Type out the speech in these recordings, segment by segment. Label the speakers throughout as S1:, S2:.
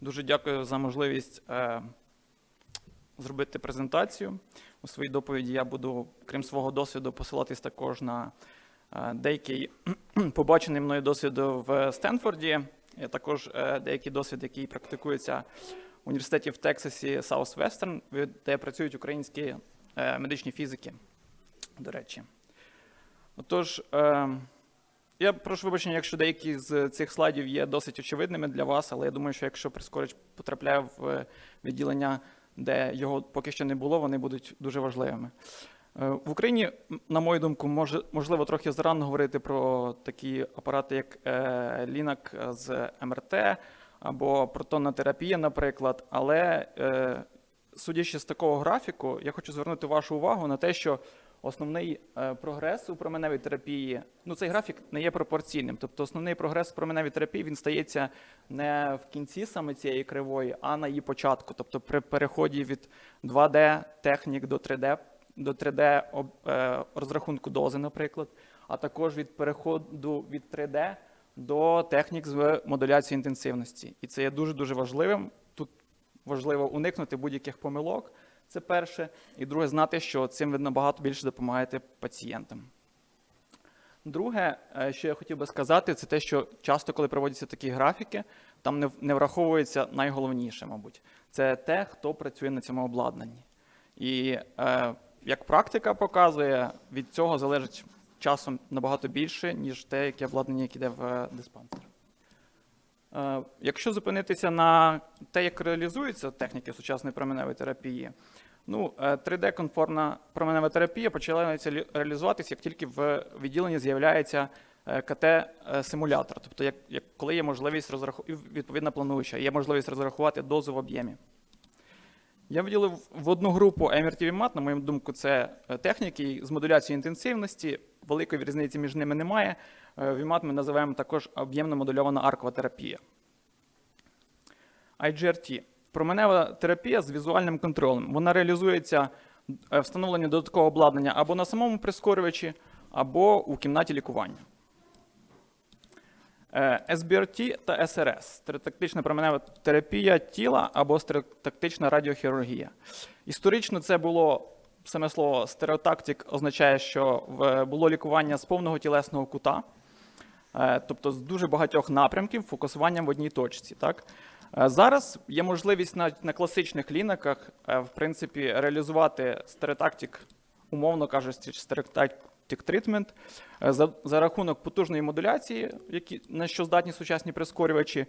S1: Дуже дякую за можливість е, зробити презентацію. У своїй доповіді я буду, крім свого досвіду, посилатись також на е, деякий побачений мною досвід в Стенфорді, і також е, деякий досвід, який практикується в університеті в Тексасі Southwestern, де працюють українські е, медичні фізики, до речі. Отож, е, я прошу вибачення, якщо деякі з цих слайдів є досить очевидними для вас, але я думаю, що якщо прискорич потрапляє в відділення, де його поки що не було, вони будуть дуже важливими. Е, В Україні, на мою думку, можливо, трохи зарано говорити про такі апарати, як е, лінак з МРТ або протонна терапія, наприклад. Але е, судячи з такого графіку, я хочу звернути вашу увагу на те, що основний е, прогрес у променевій терапії, ну цей графік не є пропорційним. Тобто основний прогрес в променевій терапії він стається не в кінці саме цієї кривої, а на її початку. Тобто при переході від 2D технік до 3D, до 3D е, розрахунку дози, наприклад, а також від переходу від 3D до технік з модуляції інтенсивності. І це є дуже-дуже важливим. Тут важливо уникнути будь-яких помилок. Це перше. І друге, знати, що цим ви набагато більше допомагаєте пацієнтам. Друге, е, що я хотів би сказати, це те, що часто, коли проводяться такі графіки, там не, враховується найголовніше, мабуть. Це те, хто працює на цьому обладнанні. І е, як практика показує, від цього залежить часом набагато більше, ніж те, яке обладнання, яке йде в е, диспансер. Е, Якщо зупинитися на те, як реалізуються техніки сучасної променевої терапії, ну, 3D-конформна променева терапія починається реалізуватися, як тільки в відділенні з'являється е, КТ-симулятор, тобто як, як коли є можливість розрахувати, відповідно плануюча, є можливість розрахувати дозу в об'ємі. Я виділив в одну групу MRT-VMAT, на мою думку, це е, техніки з модуляцією інтенсивності. Великої різниці між ними немає. Е, VMAT ми називаємо також об'ємно модульована аркова терапія. IGRT променева терапія з візуальним контролем. Вона реалізується е, встановлення додаткового обладнання або на самому прискорювачі, або у кімнаті лікування. Е, SBRT та SRS стереотактична променева терапія тіла або стереотактична радіохірургія. Історично це було саме слово стереотактик означає, що було лікування з повного тілесного кута, е, тобто з дуже багатьох напрямків, фокусуванням в одній точці. Так? Е, Зараз є можливість навіть на класичних лінаках е, в принципі, реалізувати стереотактик, умовно кажучи, стереотактик тритмент за, за рахунок потужної модуляції, які, на що здатні сучасні прискорювачі,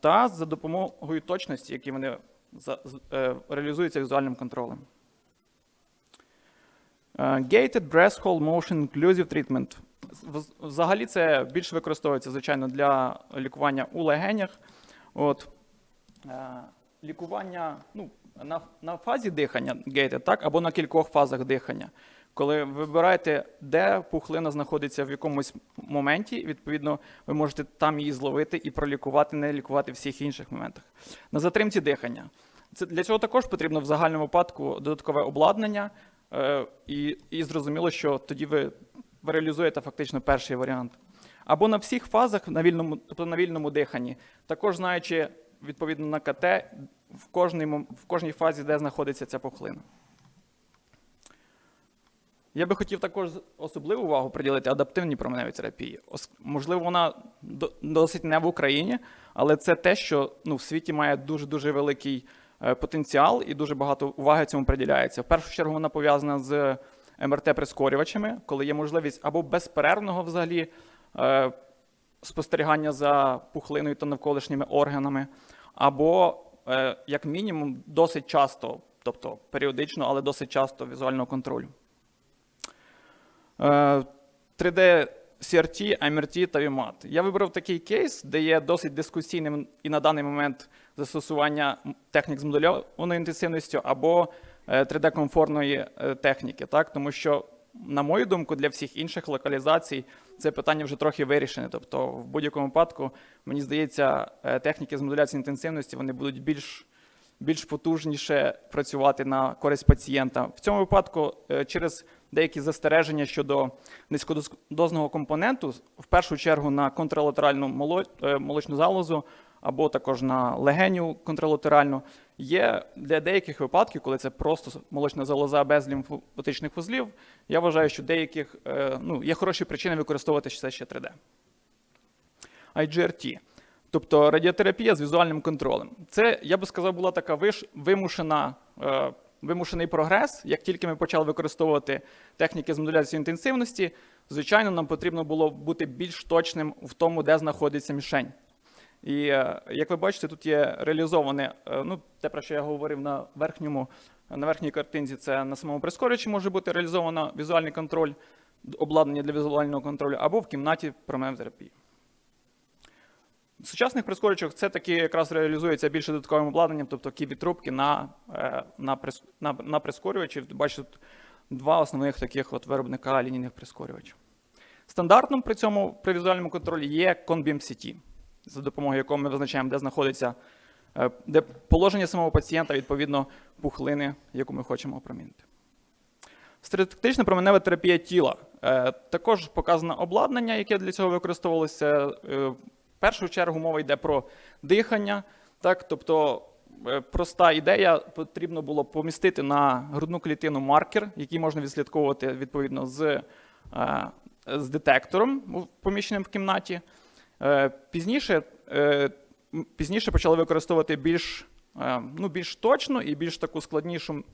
S1: та за допомогою точності, які вони реалізуються візуальним контролем. Е, Gated Breath Hole Motion Inclusive Treatment. Взагалі це більш використовується, звичайно, для лікування у легенях. От, е, лікування ну, на, на фазі дихання gated, так, або на кількох фазах дихання. Коли ви вибираєте, де пухлина знаходиться в якомусь моменті, відповідно, ви можете там її зловити і пролікувати, не лікувати в всіх інших моментах. На затримці дихання. Це, для цього також потрібно в загальному випадку додаткове обладнання, і, і зрозуміло, що тоді ви, реалізуєте фактично перший варіант. Або на всіх фазах на вільному, тобто на вільному диханні, також знаючи відповідно на КТ в кожній, в кожній фазі, де знаходиться ця пухлина. Я би хотів також особливу увагу приділити адаптивній променевій терапії. Можливо, вона досить не в Україні, але це те, що ну, в світі має дуже-дуже великий е, потенціал і дуже багато уваги цьому приділяється. В першу чергу вона пов'язана з МРТ-прискорювачами, коли є можливість або безперервного взагалі е, спостерігання за пухлиною та навколишніми органами, або, е, як мінімум, досить часто, тобто періодично, але досить часто візуального контролю. Е, 3D CRT, MRT та VMAT. Я вибрав такий кейс, де є досить дискусійним і на даний момент застосування технік з модульованою інтенсивністю або 3D-комфортної техніки, так? тому що, на мою думку, для всіх інших локалізацій це питання вже трохи вирішене. Тобто, в будь-якому випадку, мені здається, е, техніки з модуляції інтенсивності вони будуть більш більш потужніше працювати на користь пацієнта. В цьому випадку е, через деякі застереження щодо низькодозного компоненту, в першу чергу на контралатеральну е, молочну залозу або також на легеню контралатеральну. Є для деяких випадків, коли це просто молочна залоза без лімфотичних вузлів, я вважаю, що деяких е, ну, є хороші причини використовувати це ще 3D. IGRT, тобто радіотерапія з візуальним контролем. Це, я би сказав, була така виш, вимушена, е, вимушений прогрес. Як тільки ми почали використовувати техніки з модуляції інтенсивності, звичайно, нам потрібно було бути більш точним в тому, де знаходиться мішень. І е, як ви бачите, тут є реалізоване, е, ну, те, про що я говорив на верхньому, на верхній картинці, це на самому прискорювачі може бути реалізовано візуальний контроль, обладнання для візуального контролю, або в кімнаті променевої терапії. В сучасних прискорювачах це таки якраз реалізується більше додатковим обладнанням, тобто кібі трубки на, е, на, на, на прискорювачі. Бачите, тут два основних таких от виробника лінійних прискорювачів. Стандартним при цьому при візуальному контролі є Conbeam CT, за допомогою якого ми визначаємо, де знаходиться е, де положення самого пацієнта, відповідно, пухлини, яку ми хочемо опромінити. Стереотактична променева терапія тіла. Е, Також показано обладнання, яке для цього використовувалося. В першу чергу мова йде про дихання. Так? Тобто е, проста ідея, потрібно було помістити на грудну клітину маркер, який можна відслідковувати відповідно з, е, з детектором, поміщеним в кімнаті. Е, Пізніше, пізніше почали використовувати більш, ну, більш точну і більш таку складнішу,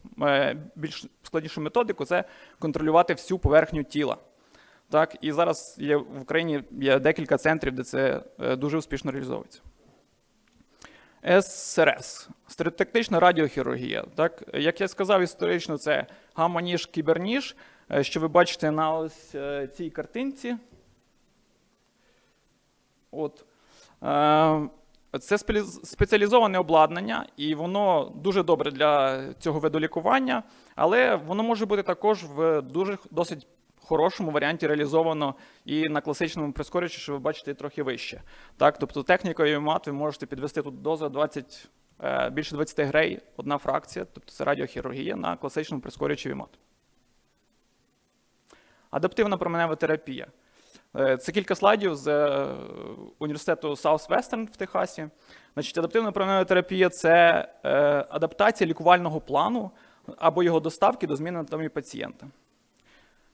S1: більш складнішу методику це контролювати всю поверхню тіла. Так, і зараз є в Україні є декілька центрів, де це е, дуже успішно реалізовується. СРС стереотактична радіохірургія. Так, як я сказав, історично це гамма-ніж, кіберніж, е, що ви бачите на ось е, цій картинці. От. Це спеціалізоване обладнання, і воно дуже добре для цього виду лікування, але воно може бути також в дуже досить хорошому варіанті реалізовано і на класичному прискорювачі, що ви бачите трохи вище. Так, тобто технікою МАТ ви можете підвести тут дозу 20, е, більше 20 грей, одна фракція, тобто це радіохірургія на класичному прискорювачі МАТ. Адаптивна променева терапія. Е, Це кілька слайдів з е, університету Southwestern в Техасі. Значить, адаптивна променева терапія це адаптація лікувального плану або його доставки до зміни анатомії пацієнта.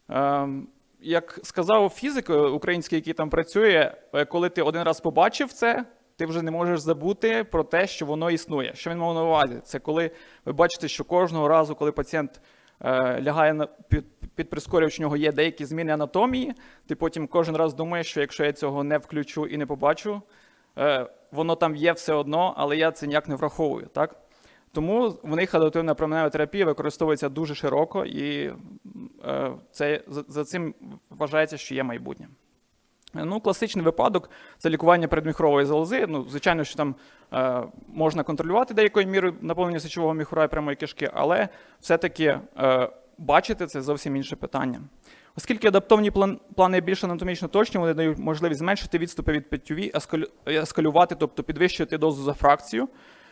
S1: Ем, Як сказав фізик е, український, який там працює, е, коли ти один раз побачив це, ти вже не можеш забути про те, що воно існує. Що він мав на увазі? Це коли ви бачите, що кожного разу, коли пацієнт е, лягає на під, під прискорювач, у нього є деякі зміни анатомії, ти потім кожен раз думаєш, що якщо я цього не включу і не побачу, воно там є все одно, але я це ніяк не враховую. Так? Тому в них адаптивна променева терапія використовується дуже широко, і це, за, цим вважається, що є майбутнє. Е, Ну, класичний випадок це лікування передміхрової залози. Ну, звичайно, що там е, можна контролювати деякою мірою наповнення сечового міхура і прямої кишки, але все-таки е, бачити це зовсім інше питання. Оскільки адаптовні план, плани більш анатомічно точні, вони дають можливість зменшити відступи від ескалю- ескалювати, тобто підвищувати дозу за фракцію,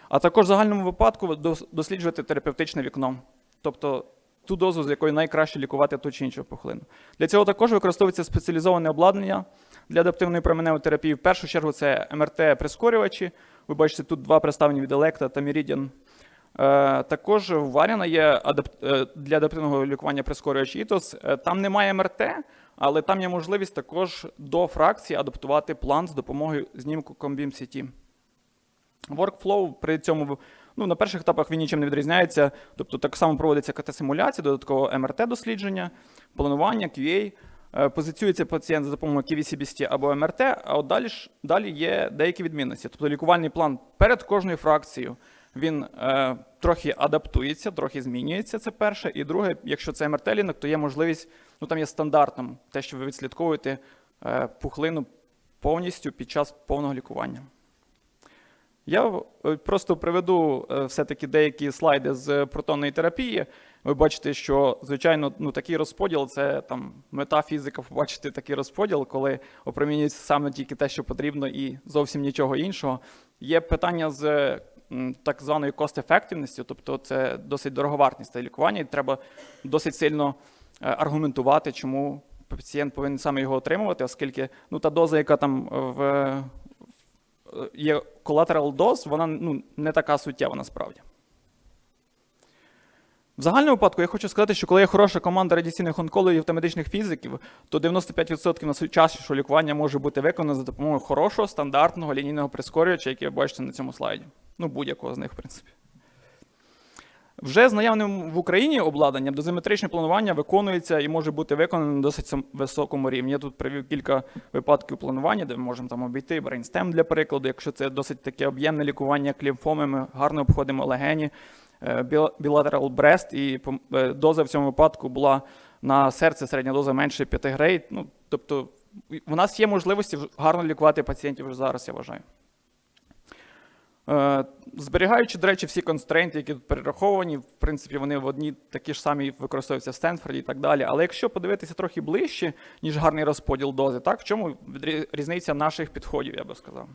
S1: а також в загальному випадку дос- досліджувати терапевтичне вікно, тобто ту дозу, з якою найкраще лікувати ту чи іншу пухлину. Для цього також використовується спеціалізоване обладнання для адаптивної променевої терапії. В першу чергу це МРТ-прискорювачі. Ви бачите, тут два представлені від Electa та Meridian. Е, Також у Варіна є е, для адаптивного лікування прискорювач ІТОС. Е, Там немає МРТ, але там є можливість також до фракції адаптувати план з допомогою знімку Combeam CT. Workflow при цьому ну, на перших етапах він нічим не відрізняється. Тобто так само проводиться КТ-симуляція, додатково МРТ-дослідження, планування, QA. Е, Позиціюється пацієнт за допомогою QVCBST або МРТ, а от далі, далі є деякі відмінності. Тобто лікувальний план перед кожною фракцією він е, трохи адаптується, трохи змінюється. Це перше. І друге, якщо це МРТ-лінок, то є можливість, ну там є стандартом те, що ви відслідковуєте е, пухлину повністю під час повного лікування. Я е, просто приведу е, все-таки деякі слайди з протонної терапії. Ви бачите, що звичайно ну, такий розподіл це там мета фізика побачити такий розподіл, коли опромінюється саме тільки те, що потрібно, і зовсім нічого іншого. Є питання з так званою cost-ефективністю, тобто це досить дороговартність лікування, і треба досить сильно е, аргументувати, чому пацієнт повинен саме його отримувати, оскільки ну, та доза, яка там в є collateral dose, вона ну, не така суттєва насправді. В загальному випадку я хочу сказати, що коли є хороша команда радіаційних онкологів та медичних фізиків, то 95% найсучаснішого лікування може бути виконано за допомогою хорошого стандартного лінійного прискорювача, який ви бачите на цьому слайді. Ну, будь-якого з них, в принципі. Вже з наявним в Україні обладнанням дозиметричне планування виконується і може бути виконано на досить високому рівні. Я тут привів кілька випадків планування, де ми можемо там обійти брейнстем для прикладу. Якщо це досить таке об'ємне лікування як лімфоми, ми гарно обходимо легені, е, біла- bilateral і е, доза в цьому випадку була на серце середня доза менше 5 грей. Ну, тобто у нас є можливості гарно лікувати пацієнтів вже зараз, я вважаю. Е, Зберігаючи, до речі, всі констрейнти, які тут перераховані, в принципі, вони в одній такі ж самі використовуються в Стенфорді і так далі. Але якщо подивитися трохи ближче, ніж гарний розподіл дози, так, в чому різниця наших підходів, я би сказав?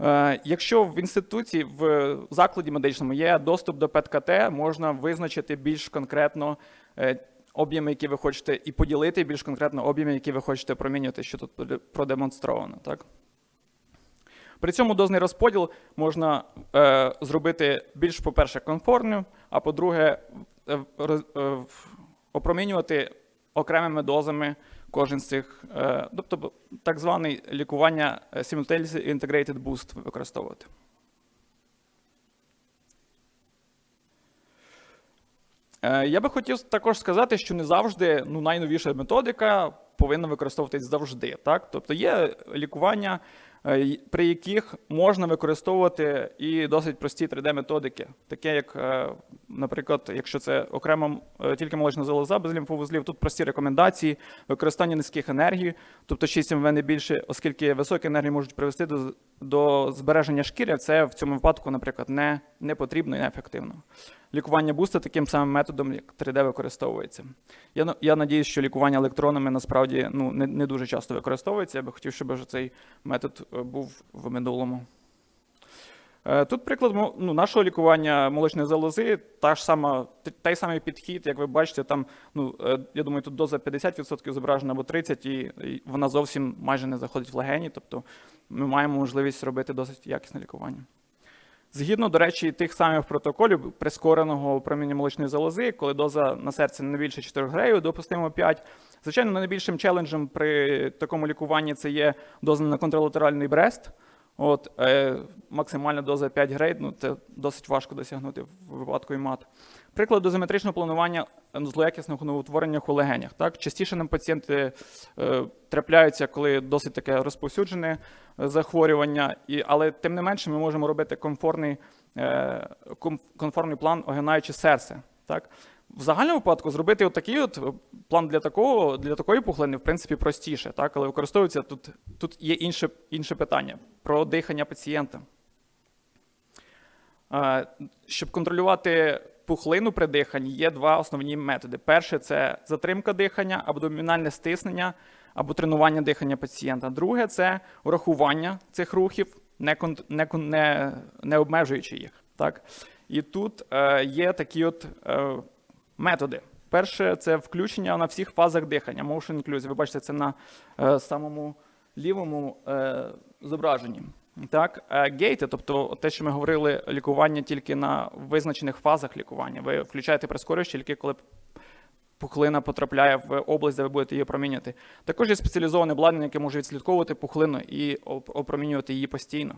S1: Е, Якщо в інституті, в закладі медичному є доступ до ПЕТ-КТ, можна визначити більш конкретно е, об'єми, які ви хочете, і поділити більш конкретно об'єми, які ви хочете промінювати, що тут продемонстровано. Так? При цьому дозний розподіл можна е, зробити більш, по-перше, комфортним, а по-друге, е, е, опромінювати окремими дозами кожен з цих, е, тобто так зване лікування е, Simultaneously Integrated Boost використовувати. Е, Я би хотів також сказати, що не завжди ну, найновіша методика повинна використовуватись завжди. Так? Тобто є лікування, при яких можна використовувати і досить прості 3D-методики, таке як, е, наприклад, якщо це окремо е, тільки молочна залоза без лімфовузлів, тут прості рекомендації, використання низьких енергій, тобто 6 МВ не більше, оскільки високі енергії можуть привести до, до збереження шкіри, це в цьому випадку, наприклад, не, не потрібно і неефективно. Лікування буста таким самим методом, як 3D використовується. Я, на- я надіюсь, що лікування електронами насправді ну, не, не дуже часто використовується. Я би хотів, щоб цей метод е, був в минулому. Е, Тут приклад ну, нашого лікування молочної залози, та ж сама, той самий підхід, як ви бачите, там, ну, е, я думаю, тут доза 50% зображена або 30%, і, вона зовсім майже не заходить в легені, тобто ми маємо можливість робити досить якісне лікування. Згідно, до речі, тих самих протоколів прискореного управління молочної залози, коли доза на серці не більше 4 греїв, допустимо 5. Звичайно, найбільшим челенджем при такому лікуванні це є доза на контралатеральний брест. От, е, максимальна доза 5 грейд, ну це досить важко досягнути в випадку ІМАТ. Приклад дозиметричного планування злоякісних новоутвореннях у легенях. Так? Частіше нам пацієнти е, трапляються, коли досить таке розповсюджене е, захворювання, і, але тим не менше ми можемо робити комфортний, е, ком- конформний план, огинаючи серце. Так? В загальному випадку зробити отакий от е, план для такого, для такої пухлини, в принципі, простіше, так? але використовується тут, тут є інше, інше питання про дихання пацієнта. Е, Щоб контролювати пухлину при диханні, є два основні методи. Перше це затримка дихання, абдомінальне стиснення або тренування дихання пацієнта. Друге це врахування цих рухів, не, не, не, не обмежуючи їх. Так? І тут е, є такі от е, методи. Перше це включення на всіх фазах дихання, motion inclusive. Ви бачите, це на е, самому лівому е, зображенні. Так, е, гейти, тобто те, що ми говорили, лікування тільки на визначених фазах лікування. Ви включаєте прискорювач тільки коли пухлина потрапляє в область, де ви будете її опромінювати. Також є спеціалізоване обладнання, яке може відслідковувати пухлину і опромінювати її постійно.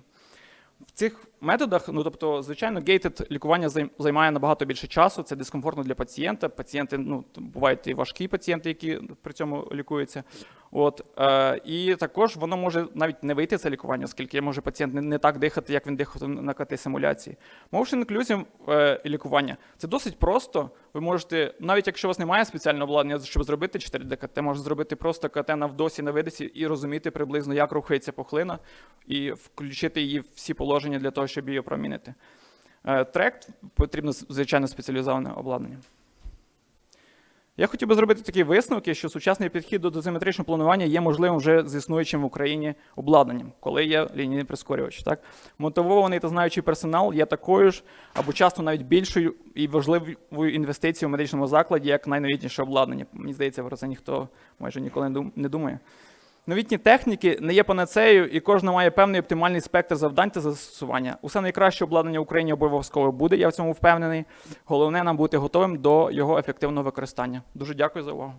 S1: В цих методах, ну тобто, звичайно, гейтед лікування займ- займає набагато більше часу. Це дискомфортно для пацієнта. Пацієнти, ну бувають і важкі пацієнти, які при цьому лікуються. От е, і також воно може навіть не вийти це лікування, оскільки може пацієнт не, не так дихати, як він дихав на КТ симуляції. Motion Inclusive е, лікування це досить просто. Ви можете, навіть якщо у вас немає спеціального обладнання, щоб зробити 4D КТ, можна зробити просто КТ на вдосі, на видосі і розуміти приблизно, як рухається пухлина, і включити її в всі положення для того, щоб її опромінити. Трект Трек потрібно звичайно спеціалізоване обладнання. Я хотів би зробити такі висновки, що сучасний підхід до дозиметричного планування є можливим вже з існуючим в Україні обладнанням, коли є лінійний прискорювач. Так? Мотивований та знаючий персонал є такою ж, або часто навіть більшою і важливою інвестицією в медичному закладі, як найновітніше обладнання. Мені здається, про це ніхто майже ніколи не думає. Новітні техніки не є панацеєю, і кожна має певний оптимальний спектр завдань та застосування. Усе найкраще обладнання Україні обов'язково буде, я в цьому впевнений. Головне нам бути готовим до його ефективного використання. Дуже дякую за увагу.